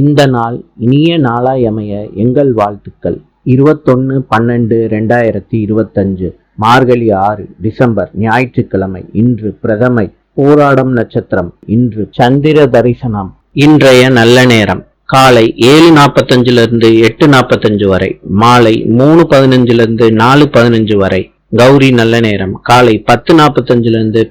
இந்த நாள் இனிய நாளாய் அமைய எங்கள் வாழ்த்துக்கள். இருபத்தொன்னு பன்னெண்டு ரெண்டாயிரத்தி இருபத்தஞ்சு மார்கழி ஆறு டிசம்பர் ஞாயிற்றுக்கிழமை இன்று பிரதமை போராடம் நட்சத்திரம் இன்று சந்திர தரிசனம் இன்றைய நல்ல நேரம். காலை ஏழு நாற்பத்தஞ்சுல இருந்து எட்டு நாற்பத்தஞ்சு வரை மாலை மூணு பதினஞ்சுல இருந்து நாலு பதினஞ்சு வரை கௌரி நல்ல நேரம். காலை பத்து நாற்பத்தஞ்சுல இருந்து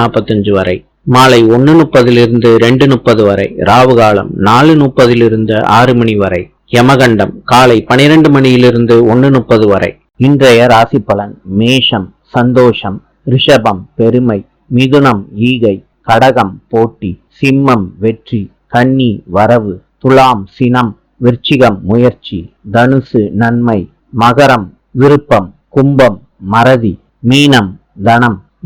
நாற்பத்தஞ்சு வரை மாலை ஒன்னு முப்பதிலிருந்து ரெண்டு முப்பது வரை ராவு காலம் நாலு முப்பதிலிருந்து ஆறு மணி வரை யமகண்டம் காலை பனிரெண்டு மணியிலிருந்து ஒன்னு முப்பது வரை. இன்றைய ராசி பலன் மேஷம் சந்தோஷம் ரிஷபம் பெருமை மிதுனம் ஈகை கடகம் போட்டி சிம்மம் வெற்றி கன்னி வரவு துலாம் சினம் விருச்சிகம் முயற்சி தனுசு நன்மை மகரம் விருப்பம் கும்பம் மறதி மீனம் தனம்.